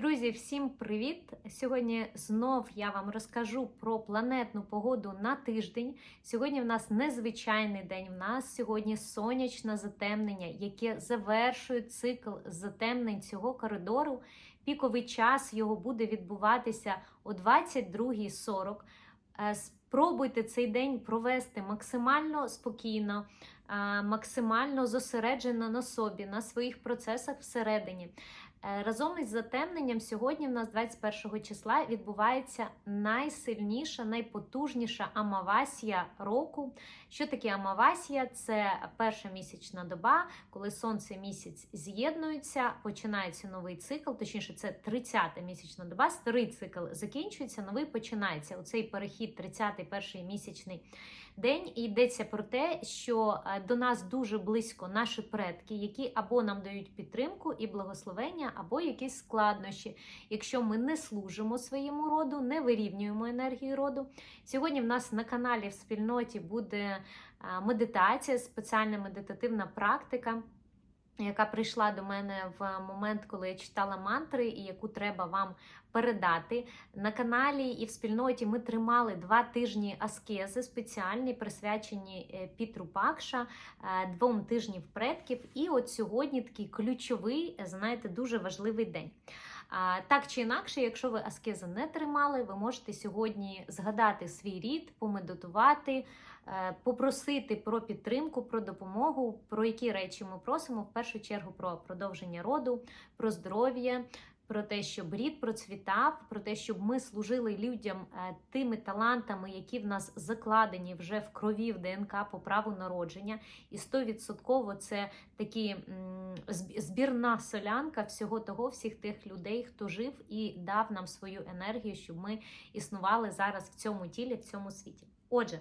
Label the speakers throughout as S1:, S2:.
S1: Друзі, всім привіт! Сьогодні знов я вам розкажу про планетну погоду на тиждень. Сьогодні в нас незвичайний день. В нас сьогодні сонячне затемнення, яке завершує цикл затемнень цього коридору. Піковий час його буде відбуватися о 22.40. Е, Спробуйте цей день провести максимально спокійно, е, максимально зосереджено на собі, на своїх процесах всередині. Е, Разом із затемненням сьогодні в нас 21 числа відбувається найсильніша, найпотужніша амавасія року. Що таке амавасія? Це перша місячна доба, коли сонце місяць з'єднуються, починається новий цикл, точніше, це 30-та місячна доба, старий цикл закінчується, новий починається. Оцей перехід 30-й перший місячний день. І йдеться про те, що е, до нас дуже близько наші предки, які або нам дають підтримку і благословення, або якісь складнощі. Якщо ми не служимо своєму роду, не вирівнюємо енергію роду. Сьогодні в нас на каналі в спільноті буде е, медитація, спеціальна медитативна практика. Яка прийшла до мене в момент, коли я читала мантри, і яку треба вам передати. На каналі і в спільноті ми тримали два тижні аскези, спеціальні, присвячені е, Пітру Пакша, е, двом тижнів предків. І от сьогодні такий ключовий, знаєте, дуже важливий день. Так чи інакше, якщо ви аскези не тримали, ви можете сьогодні згадати свій рід, помедитувати, е, попросити про підтримку, про допомогу, про які речі ми просимо. В першу чергу про продовження роду, про здоров'я. Про те, щоб рід процвітав, про те, щоб ми служили людям е, тими талантами, які в нас закладені вже в крові в ДНК по праву народження, і 100% це такі збірна солянка всього того, всіх тих людей, хто жив і дав нам свою енергію, щоб ми існували зараз в цьому тілі, в цьому світі. Отже,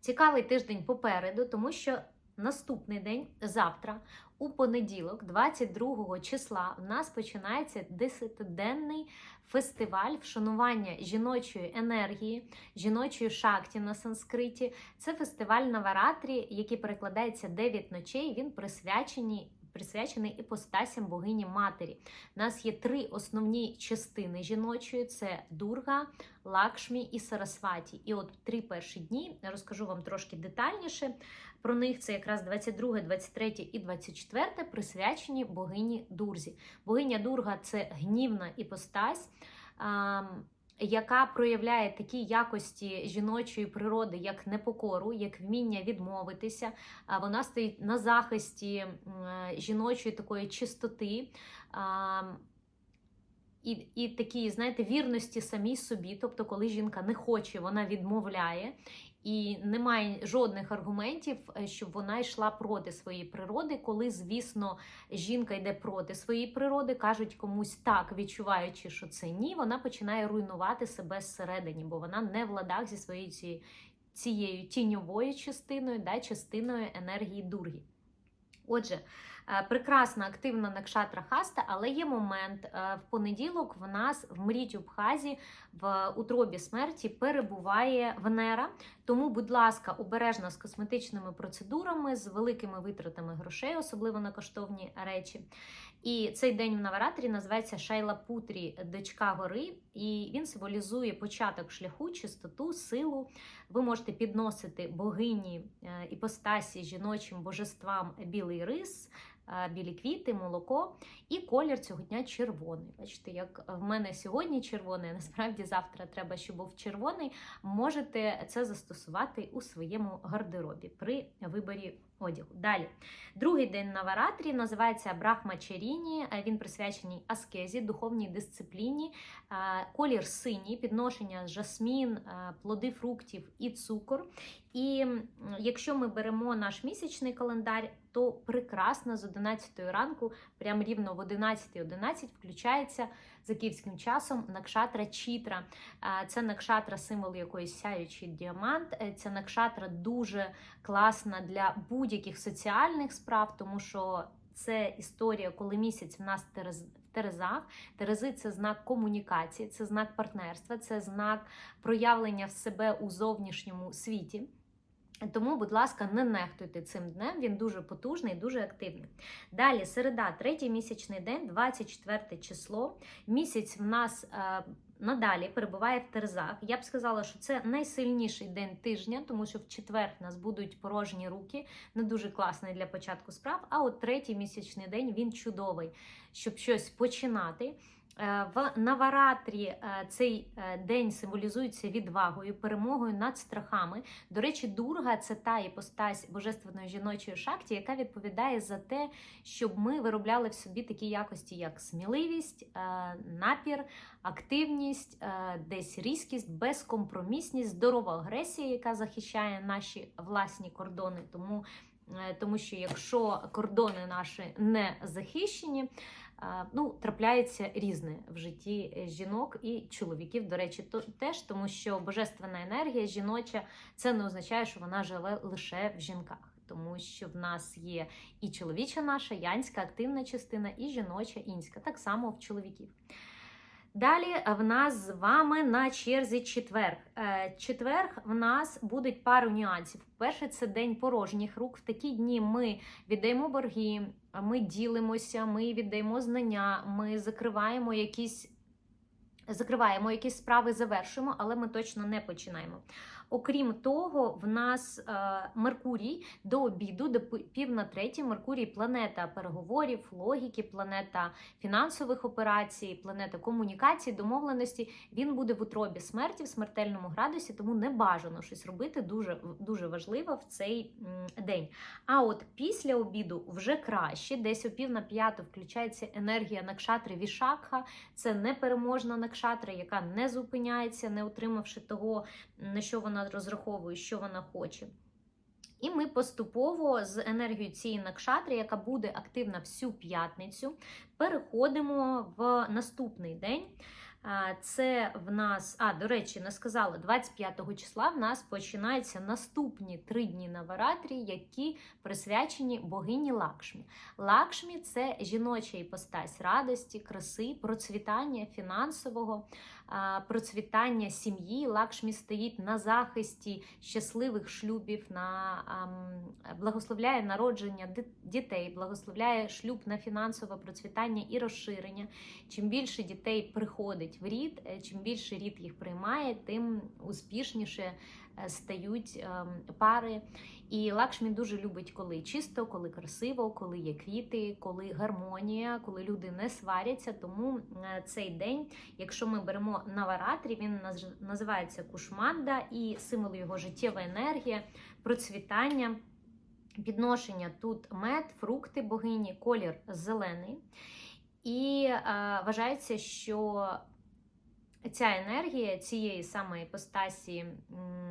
S1: цікавий тиждень попереду, тому що наступний день, завтра, у понеділок, 22 числа, в нас починається десятиденний фестиваль вшанування жіночої енергії, жіночої шакті на санскриті. Це фестиваль Наваратрі, який перекладається 9 ночей. Він присвячений. Присвячений іпостасям богині матері. У нас є три основні частини жіночої: це Дурга, Лакшмі і Сарасваті. І от три перші дні я розкажу вам трошки детальніше. Про них це якраз 22, 23 і 24 присвячені богині Дурзі. Богиня Дурга це гнівна іпостась. Яка проявляє такі якості жіночої природи, як непокору, як вміння відмовитися. Вона стоїть на захисті жіночої такої чистоти. І, і такі, знаєте, вірності самій собі. Тобто, коли жінка не хоче, вона відмовляє. І немає жодних аргументів, е, щоб вона йшла проти своєї природи. Коли, звісно, жінка йде проти своєї природи, кажуть комусь так, відчуваючи, що це ні, вона починає руйнувати себе зсередині, бо вона не в ладах зі своєю цією, тіньовою частиною, да, частиною енергії дургі. Отже, е, прекрасна активна накшатра хаста, але є момент е, в понеділок. В нас в мріті Бхазі в утробі смерті перебуває Венера. Тому, будь ласка, обережно з косметичними процедурами, з великими витратами грошей, особливо на коштовні речі. І цей день в Наваратрі називається Шайла Путрі, дочка гори, і він символізує початок шляху, чистоту, силу. Ви можете підносити богині е, іпостасі жіночим божествам білий рис, е, білі квіти, молоко. І колір цього дня червоний. Бачите, як в мене сьогодні червоний, а насправді завтра треба, щоб був червоний. Можете це застосувати у своєму гардеробі при виборі одягу. Далі, другий день на варатрі називається Брахма Чаріні. Е, Він присвячений аскезі, духовній дисципліні, Е, колір синій, підношення жасмін, е, плоди фруктів і цукор. І якщо ми беремо наш місячний календар, то прекрасно з 11 ранку, прямо рівно в 11.11 включається за київським часом накшатра Чітра. Е, Це накшатра, символ якоїсь сяючий діамант. Е, Ця накшатра дуже класна для будь-яких соціальних справ, тому що це історія, коли місяць в нас Терезах. Терези це знак комунікації, це знак партнерства, це знак проявлення в себе у зовнішньому світі. Тому, будь ласка, не нехтуйте цим днем, він дуже потужний, дуже активний. Далі, середа, третій місячний день, 24 число. Місяць в нас е, надалі перебуває в терзах. Я б сказала, що це найсильніший день тижня, тому що в четвер в нас будуть порожні руки, не дуже класний для початку справ. А от третій місячний день він чудовий, щоб щось починати. Е, В Наваратрі е, цей е, день символізується відвагою, перемогою над страхами. До речі, дурга це та іпостась божественної жіночої шакті, яка відповідає за те, щоб ми виробляли в собі такі якості, як сміливість, напір, активність, десь різкість, безкомпромісність, здорова агресія, яка захищає наші власні кордони. Тому, тому що якщо кордони наші не захищені, ну, трапляється різне в житті жінок і чоловіків. До речі, то теж тому, що божественна енергія жіноча це не означає, що вона живе лише в жінках. Тому що в нас є і чоловіча наша янська активна частина, і жіноча інська, так само в чоловіків. Далі в нас з вами на черзі четверг. Е, Четверг в нас будуть пару нюансів. Перше, це день порожніх рук. В такі дні ми віддаємо борги, ми ділимося, ми віддаємо знання, ми закриваємо якісь. Закриваємо якісь справи, завершуємо, але ми точно не починаємо. Окрім того, в нас е, Меркурій до обіду, до пів на третій, Меркурій планета переговорів, логіки, планета фінансових операцій, планета комунікації, домовленості. Він буде в утробі смерті в смертельному градусі, тому не бажано щось робити. Дуже дуже важливо в цей день. А от після обіду вже краще, десь о пів на п'яту включається енергія накшатри Вішакха. Це непереможна накшатра, яка не зупиняється, не отримавши того, на що вона розраховує, що вона хоче. І ми поступово з енергією цієї накшатри, яка буде активна всю п'ятницю, переходимо в наступний день. Це в нас, а, до речі, не сказала, 25 числа в нас починаються наступні три дні на Варатрі, які присвячені богині Лакшмі. Лакшмі це жіноча іпостась радості, краси, процвітання фінансового, процвітання сім'ї. Лакшмі стоїть на захисті щасливих шлюбів, на благословляє народження дітей, благословляє шлюб на фінансове процвітання і розширення. Чим більше дітей приходить в рід, е, чим більше рід їх приймає, тим успішніше стають ем, пари. І Лакшмі дуже любить, коли чисто, коли красиво, коли є квіти, коли гармонія, коли люди не сваряться. Тому е, цей день, якщо ми беремо Наваратрі, він називається Кушманда, і символ його життєва енергія, процвітання. Підношення тут мед, фрукти богині, колір зелений. І е, вважається, що ця енергія цієї самої іпостасі, м,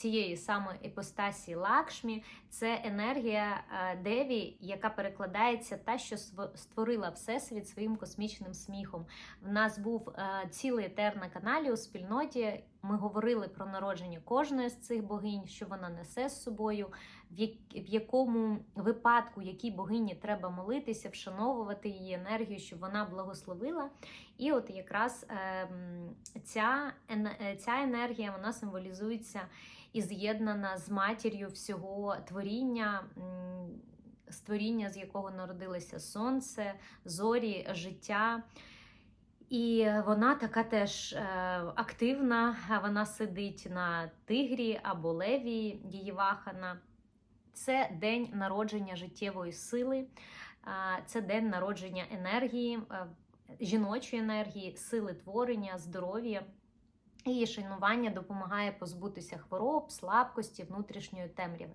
S1: цієї самої іпостасі Лакшмі, це енергія е, Деві, яка перекладається та, що створила Всесвіт своїм космічним сміхом. В нас був е, цілий етер на каналі у спільноті. Ми говорили про народження кожної з цих богинь, що вона несе з собою, в, якому випадку якій богині треба молитися, вшановувати її енергію, щоб вона благословила. І от якраз ем, ця, ця енергія вона символізується і з'єднана з матір'ю всього творіння. Створіння, з якого народилося сонце, зорі, життя. І вона така теж е, активна, вона сидить на тигрі або леві, її вахана. Це день народження життєвої сили, це день народження енергії, е, жіночої енергії, сили творення, здоров'я. І шанування допомагає позбутися хвороб, слабкості, внутрішньої темряви.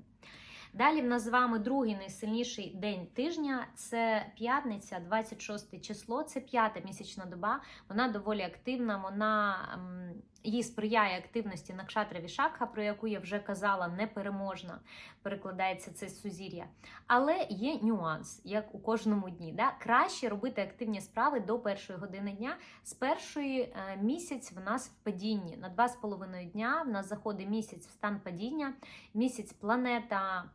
S1: Далі в нас з вами другий найсильніший день тижня. Це п'ятниця, 26 число. Це п'ята місячна доба. Вона доволі активна. Вона ем, їй сприяє активності Накшатра Вішакха, про яку я вже казала, непереможна. Перекладається це сузір'я. Але є нюанс, як у кожному дні. Да? Краще робити активні справи до першої години дня. З першої е, місяць в нас в падінні. На два з половиною дня в нас заходить місяць в стан падіння. Місяць планета.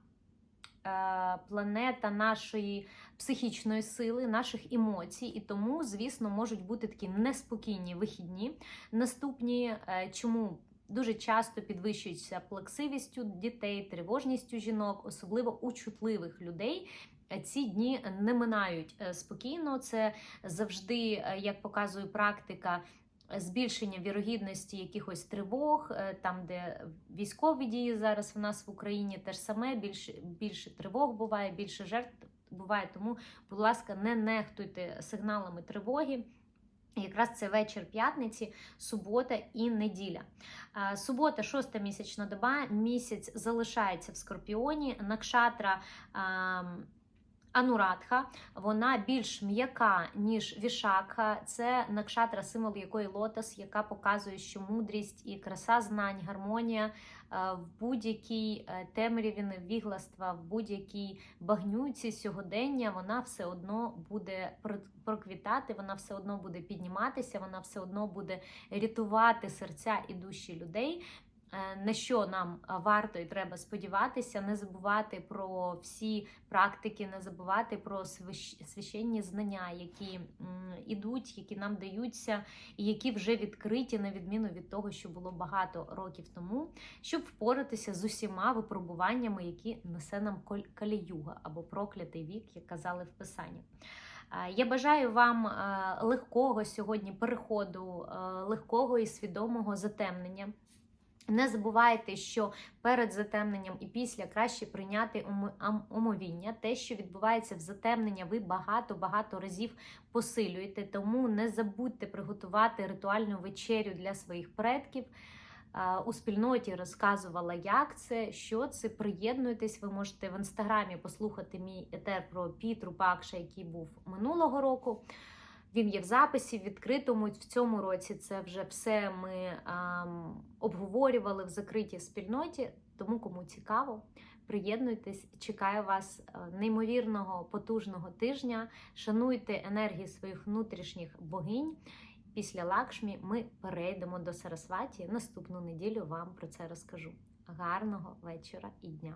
S1: Е, Планета нашої психічної сили, наших емоцій, і тому, звісно, можуть бути такі неспокійні вихідні. Наступні, е, чому Дуже часто підвищується плаксивістю дітей, тривожністю жінок, особливо у чутливих людей. Е, Ці дні не минають спокійно. Це завжди, як показує практика, збільшення вірогідності якихось тривог, е, там, де військові дії зараз в нас в Україні, теж саме більше, більше тривог буває, більше жертв буває. Тому, будь ласка, не нехтуйте сигналами тривоги. Якраз це вечір п'ятниці, субота і неділя. Субота, шоста місячна доба, місяць залишається в скорпіоні. Накшатра Анурадха, вона більш м'яка, ніж вішакха. Це накшатра, символ якої лотос, яка показує, що мудрість і краса знань, гармонія е, в будь-якій е, темряві невігластва, в будь-якій багнюці сьогодення, вона все одно буде про- проквітати, вона все одно буде підніматися, вона все одно буде рятувати серця і душі людей. Е, На що нам е, варто і треба сподіватися, не забувати про всі практики, не забувати про свящ- священні знання, які ідуть, які нам даються, і які вже відкриті, на відміну від того, що було багато років тому, щоб впоратися з усіма випробуваннями, які несе нам каліюга або проклятий вік, як казали в Писанні. Е, Я бажаю вам легкого сьогодні переходу, легкого і свідомого затемнення. Не забувайте, що перед затемненням і після краще прийняти омовіння. Те, що відбувається в затемнення, ви багато-багато разів посилюєте. Тому не забудьте приготувати ритуальну вечерю для своїх предків. У спільноті розказувала, як це, що це. Приєднуйтесь. Ви можете в інстаграмі послухати мій етер про Пітру Пакша, який був минулого року. Він є в записі, в відкритому. В цьому році це вже все ми ам, обговорювали в закритій спільноті. Тому кому цікаво, приєднуйтесь. Чекаю вас е, неймовірного потужного тижня. Шануйте енергії своїх внутрішніх богинь. Після Лакшмі ми перейдемо до Сарасваті. Наступну неділю вам про це розкажу. Гарного вечора і дня!